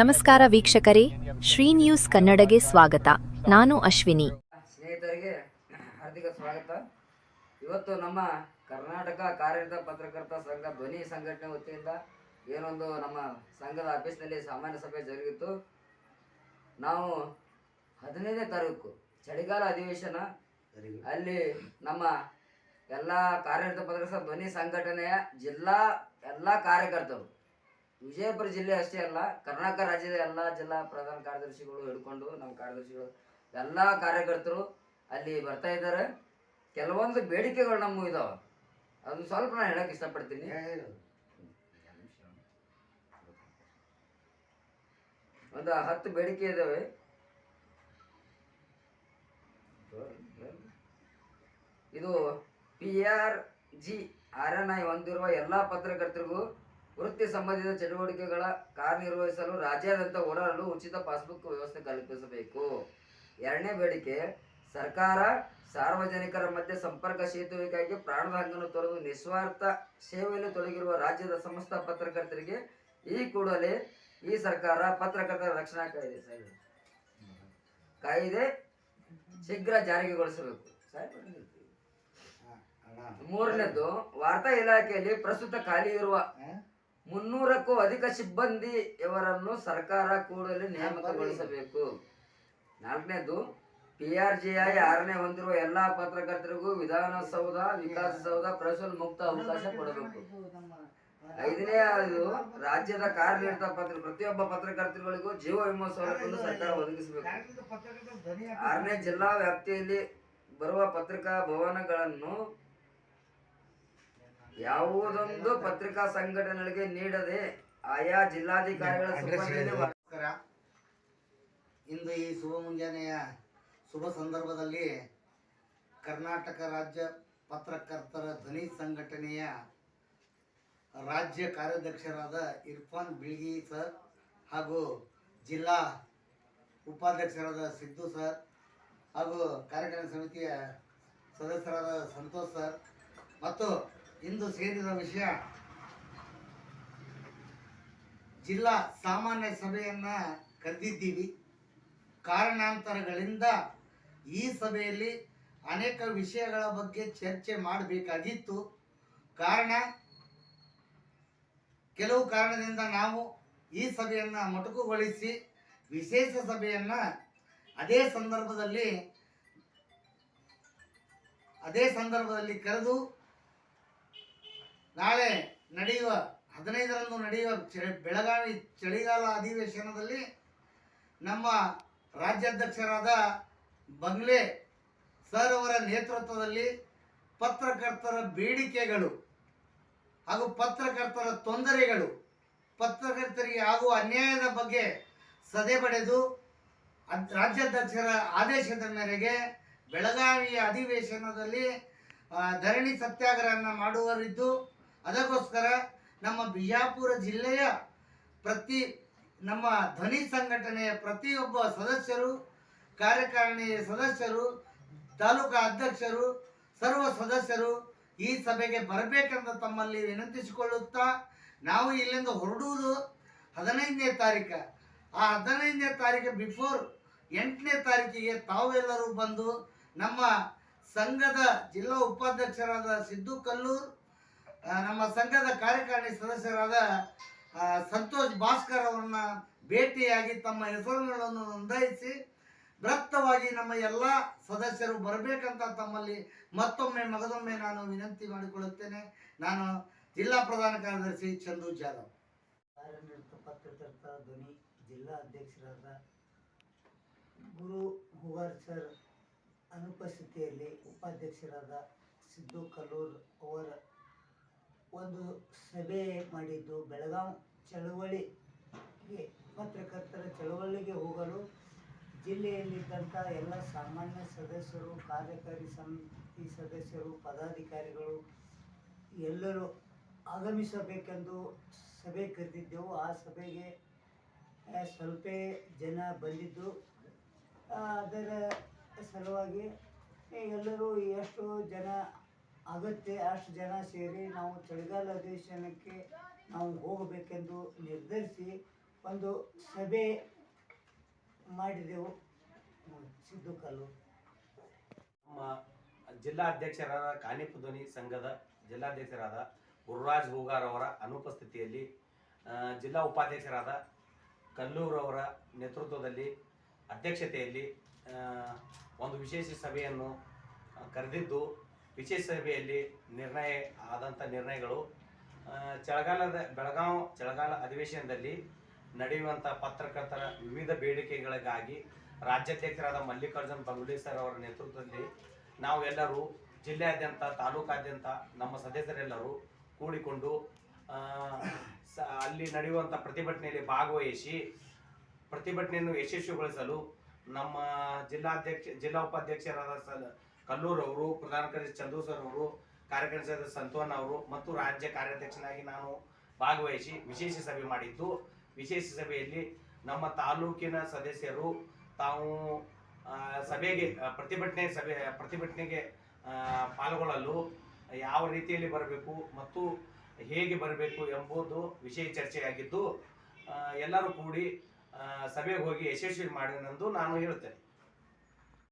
ನಮಸ್ಕಾರ ವೀಕ್ಷಕರೇ, ಶ್ರೀ ನ್ಯೂಸ್ ಕನ್ನಡಗೆ ಸ್ವಾಗತ. ನಾನು ಅಶ್ವಿನಿ. ಸ್ನೇಹಿತರಿಗೆ ಹಾರ್ದಿಕ ಸ್ವಾಗತ. ಇವತ್ತು ನಮ್ಮ ಕರ್ನಾಟಕ ಕಾರ್ಯರತ ಪತ್ರಕರ್ತ ಸಂಘ, ಧ್ವನಿ ಸಂಘಟನೆ ವತಿಯಿಂದ ಏನೊಂದು ನಮ್ಮ ಸಂಘದ ಆಫೀಸ್ನಲ್ಲಿ ಸಾಮಾನ್ಯ ಸಭೆ ಜರುಗಿತ್ತು. ನಾವು ಹದಿನೈದನೇ ತಾರೀಕು ಚಳಿಗಾಲ ಅಧಿವೇಶನ. ಅಲ್ಲಿ ನಮ್ಮ ಎಲ್ಲ ಕಾರ್ಯರತ ಪತ್ರಕರ್ತ, ಧ್ವನಿ ಸಂಘಟನೆಯ ಜಿಲ್ಲಾ ಎಲ್ಲ ಕಾರ್ಯಕರ್ತರು ವಿಜಯಪುರ ಜಿಲ್ಲೆ ಅಷ್ಟೇ ಅಲ್ಲ ಕರ್ನಾಟಕ ರಾಜ್ಯದ ಎಲ್ಲ ಜಿಲ್ಲಾ ಪ್ರಧಾನ ಕಾರ್ಯದರ್ಶಿಗಳು ಹಿಡ್ಕೊಂಡು ನಮ್ಮ ಕಾರ್ಯದರ್ಶಿಗಳು ಎಲ್ಲ ಕಾರ್ಯಕರ್ತರು ಅಲ್ಲಿ ಬರ್ತಾ ಇದ್ದಾರೆ. ಕೆಲವೊಂದು ಬೇಡಿಕೆಗಳು ನಮ್ಮ ಇದಾವೆ. ಅದನ್ನ ಸ್ವಲ್ಪ ನಾನು ಹೇಳಕ್ ಇಷ್ಟಪಡ್ತೀನಿ. ಒಂದು ಹತ್ತು ಬೇಡಿಕೆ ಇದಾವೆ. ಇದು P R G R N I ಹೊಂದಿರುವ ಎಲ್ಲ ಪತ್ರಕರ್ತರಿಗೂ ವೃತ್ತಿ ಸಂಬಂಧಿತ ಚಟುವಟಿಕೆಗಳ ಕಾರ್ಯನಿರ್ವಹಿಸಲು ರಾಜ್ಯಾದ್ಯಂತ ಓಡಾಡಲು ಉಚಿತ ಪಾಸ್ಬುಕ್ ವ್ಯವಸ್ಥೆ ಕಲ್ಪಿಸಬೇಕು. ಎರಡನೇ ಬೇಡಿಕೆ ಸರ್ಕಾರ ಸಾರ್ವಜನಿಕರ ಮಧ್ಯೆ ಸಂಪರ್ಕ ಸೇತುವೆಗಾಗಿ ಪ್ರಾಣದ ಹಂಗನ್ನು ತೊರೆದು ನಿಸ್ವಾರ್ಥ ಸೇವೆಯಲ್ಲಿ ತೊಡಗಿರುವ ರಾಜ್ಯದ ಸಮಸ್ತ ಪತ್ರಕರ್ತರಿಗೆ ಈ ಕೂಡಲೇ ಈ ಸರ್ಕಾರ ಪತ್ರಕರ್ತರ ರಕ್ಷಣಾ ಕಾಯ್ದೆ ಸಾಯಿದೆ ಕಾಯ್ದೆ ಶೀಘ್ರ ಜಾರಿಗೆಗೊಳಿಸಬೇಕು ಮೂರನೇದು ವಾರ್ತಾ ಇಲಾಖೆಯಲ್ಲಿ ಪ್ರಸ್ತುತ ಖಾಲಿ ಇರುವ ಮುನ್ನೂರಕ್ಕೂ ಅಧಿಕ ಸಿಬ್ಬಂದಿ ಇವರನ್ನು ಸರ್ಕಾರ ಕೂಡಲೇ ನೇಮಕಗೊಳಿಸಬೇಕು. ನಾಲ್ಕನೇದು ಪಿ ಆರ್ ಜಿ ಐ ಆರನೇ ಹೊಂದಿರುವ ಎಲ್ಲಾ ಪತ್ರಕರ್ತರಿಗೂ ವಿಧಾನಸೌಧ, ವಿಕಾಸಸೌಧ ಪ್ರಶ್ನೆ ಮುಕ್ತ ಅವಕಾಶ ಕೊಡಬೇಕು. ಐದನೇ ಇದು ರಾಜ್ಯದ ಕಾರ್ಯನಿರತ ಪತ್ರ, ಪ್ರತಿಯೊಬ್ಬ ಪತ್ರಕರ್ತರುಗಳಿಗೂ ಜೀವ ವಿಮಾ ಸೌಲಭ್ಯವನ್ನು ಸರ್ಕಾರ ಒದಗಿಸಬೇಕು. ಆರನೇ, ಜಿಲ್ಲಾ ವ್ಯಾಪ್ತಿಯಲ್ಲಿ ಬರುವ ಪತ್ರಿಕಾ ಭವನಗಳನ್ನು ಯಾವುದೊಂದು ಪತ್ರಿಕಾ ಸಂಘಟನೆಗಳಿಗೆ ನೀಡದೆ ಆಯಾ ಜಿಲ್ಲಾಧಿಕಾರಿಗಳ ನಮಸ್ಕಾರ. ಇಂದು ಈ ಶುಭ ಮುಂಜಾನೆಯ ಶುಭ ಸಂದರ್ಭದಲ್ಲಿ ಕರ್ನಾಟಕ ರಾಜ್ಯ ಪತ್ರಕರ್ತರ ಧ್ವನಿ ಸಂಘಟನೆಯ ರಾಜ್ಯ ಕಾರ್ಯಾಧ್ಯಕ್ಷರಾದ ಇರ್ಫಾನ್ ಬಿಳ್ಗಿ ಸರ್ ಹಾಗೂ ಜಿಲ್ಲಾ ಉಪಾಧ್ಯಕ್ಷರಾದ ಸಿದ್ದು ಸರ್ ಹಾಗೂ ಕಾರ್ಯಕಾರಿಣಿ ಸಮಿತಿಯ ಸದಸ್ಯರಾದ ಸಂತೋಷ್ ಸರ್ ಮತ್ತು ಇಂದು ಸೇರಿದ ವಿಷಯ ಜಿಲ್ಲಾ ಸಾಮಾನ್ಯ ಸಭೆಯನ್ನ ಕರೆದಿದ್ದೀವಿ. ಕಾರಣಾಂತರಗಳಿಂದ ಈ ಸಭೆಯಲ್ಲಿ ಅನೇಕ ವಿಷಯಗಳ ಬಗ್ಗೆ ಚರ್ಚೆ ಮಾಡಬೇಕಾಗಿತ್ತು. ಕಾರಣ, ಕೆಲವು ಕಾರಣದಿಂದ ನಾವು ಈ ಸಭೆಯನ್ನು ಮೊಟಕುಗೊಳಿಸಿ ವಿಶೇಷ ಸಭೆಯನ್ನು ಅದೇ ಸಂದರ್ಭದಲ್ಲಿ ಅದೇ ಸಂದರ್ಭದಲ್ಲಿ ಕರೆದು ನಾಳೆ ನಡೆಯುವ ಹದಿನೈದರಂದು ನಡೆಯುವ ಬೆಳಗಾವಿ ಚಳಿಗಾಲ ಅಧಿವೇಶನದಲ್ಲಿ ನಮ್ಮ ರಾಜ್ಯಾಧ್ಯಕ್ಷರಾದ ಬಂಗ್ಲೆ ಸರ್ ಅವರ ನೇತೃತ್ವದಲ್ಲಿ ಪತ್ರಕರ್ತರ ಬೇಡಿಕೆಗಳು ಹಾಗೂ ಪತ್ರಕರ್ತರ ತೊಂದರೆಗಳು, ಪತ್ರಕರ್ತರಿಗೆ ಆಗುವ ಅನ್ಯಾಯದ ಬಗ್ಗೆ ಸದೆ ಪಡೆದು ರಾಜ್ಯಾಧ್ಯಕ್ಷರ ಆದೇಶದ ಮೇರೆಗೆ ಬೆಳಗಾವಿಯ ಅಧಿವೇಶನದಲ್ಲಿ ಧರಣಿ ಸತ್ಯಾಗ್ರಹವನ್ನು ಮಾಡುವರಿದ್ದು ಅದಕ್ಕೋಸ್ಕರ ನಮ್ಮ ಬಿಜಾಪುರ ಜಿಲ್ಲೆಯ ಪ್ರತಿ ನಮ್ಮ ಧ್ವನಿ ಸಂಘಟನೆಯ ಪ್ರತಿಯೊಬ್ಬ ಸದಸ್ಯರು ಕಾರ್ಯಕಾರಿಣಿಯ ಸದಸ್ಯರು, ತಾಲೂಕಾ ಅಧ್ಯಕ್ಷರು, ಸರ್ವ ಸದಸ್ಯರು ಈ ಸಭೆಗೆ ಬರಬೇಕೆಂದು ತಮ್ಮಲ್ಲಿ ವಿನಂತಿಸಿಕೊಳ್ಳುತ್ತಾ ನಾವು ಇಲ್ಲಿಂದ ಹೊರಡುವುದು ಹದಿನೈದನೇ ತಾರೀಕು ಆ ಹದಿನೈದನೇ ತಾರೀಕು ಬಿಫೋರ್ ಎಂಟನೇ ತಾರೀಕಿಗೆ ತಾವೆಲ್ಲರೂ ಬಂದು ನಮ್ಮ ಸಂಘದ ಜಿಲ್ಲಾ ಉಪಾಧ್ಯಕ್ಷರಾದ ಸಿದ್ದು ಕಲ್ಲೂರ್ ನಮ್ಮ ಸಂಘದ ಕಾರ್ಯಕಾರಿಣಿ ಸದಸ್ಯರಾದ ಸಂತೋಷ್ ಭಾಸ್ಕರ್ ಅವರನ್ನ ಭೇಟಿಯಾಗಿ ತಮ್ಮ ಹೆಸರುಗಳನ್ನು ನೋಂದಾಯಿಸಿ ವೃತ್ತವಾಗಿ ನಮ್ಮ ಎಲ್ಲ ಸದಸ್ಯರು ಬರಬೇಕಂತ ತಮ್ಮಲ್ಲಿ ಮತ್ತೊಮ್ಮೆ ಮಗದೊಮ್ಮೆ ನಾನು ವಿನಂತಿ ಮಾಡಿಕೊಳ್ಳುತ್ತೇನೆ. ನಾನು ಜಿಲ್ಲಾ ಪ್ರಧಾನ ಕಾರ್ಯದರ್ಶಿ ಚಂದು ಜಾಧವ್. ಕಾರ್ಯನಿರತ ಪತ್ರಕರ್ತ ಧ್ವನಿ, ಜಿಲ್ಲಾ ಅಧ್ಯಕ್ಷರಾದ ಗುರು ಹುಗಾರ್ ಸರ್ ಅನುಪಸ್ಥಿತಿಯಲ್ಲಿ ಉಪಾಧ್ಯಕ್ಷರಾದ ಸಿದ್ದು ಕಲ್ಲೂರ್ ಅವರ ಒಂದು ಸಭೆ ಮಾಡಿದ್ದು. ಬೆಳಗಾವಿ ಚಳವಳಿಗೆ ಪತ್ರಕರ್ತರ ಚಳವಳಿಗೆ ಹೋಗಲು ಜಿಲ್ಲೆಯಲ್ಲಿದ್ದಂಥ ಎಲ್ಲ ಸಾಮಾನ್ಯ ಸದಸ್ಯರು, ಕಾರ್ಯಕಾರಿ ಸಮಿತಿ ಸದಸ್ಯರು, ಪದಾಧಿಕಾರಿಗಳು ಎಲ್ಲರೂ ಆಗಮಿಸಬೇಕೆಂದು ಸಭೆ ಕರೆದಿದ್ದೆವು. ಆ ಸಭೆಗೆ ಸ್ವಲ್ಪ ಜನ ಬಂದಿದ್ದು. ಅದರ ಸಲುವಾಗಿ ಎಲ್ಲರೂ ಎಷ್ಟು ಜನ ಆಗುತ್ತೆ, ಅಷ್ಟು ಜನ ಸೇರಿ ನಾವು ಚಳಿಗಾಲ ಅಧಿವೇಶನಕ್ಕೆ ನಾವು ಹೋಗಬೇಕೆಂದು ನಿರ್ಧರಿಸಿ ಒಂದು ಸಭೆ ಮಾಡಿದೆವು. ಸಿದ್ದು ಕಲ್ಲು. ನಮ್ಮ ಜಿಲ್ಲಾಧ್ಯಕ್ಷರಾದ ಕಾನಿಪು ಧ್ವನಿ ಸಂಘದ ಜಿಲ್ಲಾಧ್ಯಕ್ಷರಾದ ಗುರುರಾಜ್ ಹೂಗಾರ್ ಅವರ ಅನುಪಸ್ಥಿತಿಯಲ್ಲಿ ಜಿಲ್ಲಾ ಉಪಾಧ್ಯಕ್ಷರಾದ ಕಲ್ಲೂರವರ ನೇತೃತ್ವದಲ್ಲಿ ಅಧ್ಯಕ್ಷತೆಯಲ್ಲಿ ಒಂದು ವಿಶೇಷ ಸಭೆಯನ್ನು ಕರೆದಿದ್ದು ವಿಶೇಷ ಸಭೆಯಲ್ಲಿ ನಿರ್ಣಯ ಆದಂಥ ನಿರ್ಣಯಗಳು ಚಳಗಾಲದ ಬೆಳಗಾವ್ ಚಳಗಾಲ ಅಧಿವೇಶನದಲ್ಲಿ ನಡೆಯುವಂಥ ಪತ್ರಕರ್ತರ ವಿವಿಧ ಬೇಡಿಕೆಗಳಿಗಾಗಿ ರಾಜ್ಯಾಧ್ಯಕ್ಷರಾದ ಮಲ್ಲಿಕಾರ್ಜುನ್ ಬಂಗುಡಿ ಸರ್ ಅವರ ನೇತೃತ್ವದಲ್ಲಿ ನಾವೆಲ್ಲರೂ ಜಿಲ್ಲೆಯಾದ್ಯಂತ, ತಾಲೂಕಾದ್ಯಂತ ನಮ್ಮ ಸದಸ್ಯರೆಲ್ಲರೂ ಕೂಡಿಕೊಂಡು ಸ, ಅಲ್ಲಿ ನಡೆಯುವಂಥ ಪ್ರತಿಭಟನೆಯಲ್ಲಿ ಭಾಗವಹಿಸಿ ಪ್ರತಿಭಟನೆಯನ್ನು ಯಶಸ್ವಿಗೊಳಿಸಲು ನಮ್ಮ ಜಿಲ್ಲಾಧ್ಯಕ್ಷ, ಜಿಲ್ಲಾ ಉಪಾಧ್ಯಕ್ಷರಾದ ಸಲ್ ಕಲ್ಲೂರವರು ಪ್ರಧಾನ ಕಾರ್ಯದರ್ಶಿ ಚಂದು ಸರ್ ಅವರು ಕಾರ್ಯಕಾರಿ ಸಂತೋನ್ ಅವರು ಮತ್ತು ರಾಜ್ಯ ಕಾರ್ಯಾಧ್ಯಕ್ಷನಾಗಿ ನಾನು ಭಾಗವಹಿಸಿ ವಿಶೇಷ ಸಭೆ ಮಾಡಿದ್ದು. ವಿಶೇಷ ಸಭೆಯಲ್ಲಿ ನಮ್ಮ ತಾಲೂಕಿನ ಸದಸ್ಯರು ತಾವು ಸಭೆಗೆ, ಪ್ರತಿಭಟನೆ ಸಭೆ, ಪ್ರತಿಭಟನೆಗೆ ಪಾಲ್ಗೊಳ್ಳಲು ಯಾವ ರೀತಿಯಲ್ಲಿ ಬರಬೇಕು ಮತ್ತು ಹೇಗೆ ಬರಬೇಕು ಎಂಬುದು ವಿಷಯ ಚರ್ಚೆಯಾಗಿದ್ದು ಎಲ್ಲರೂ ಕೂಡಿ ಸಭೆಗೆ ಹೋಗಿ ಯಶಸ್ವಿ ಮಾಡಿದೆನೆಂದು ನಾನು ಹೇಳುತ್ತೇನೆ.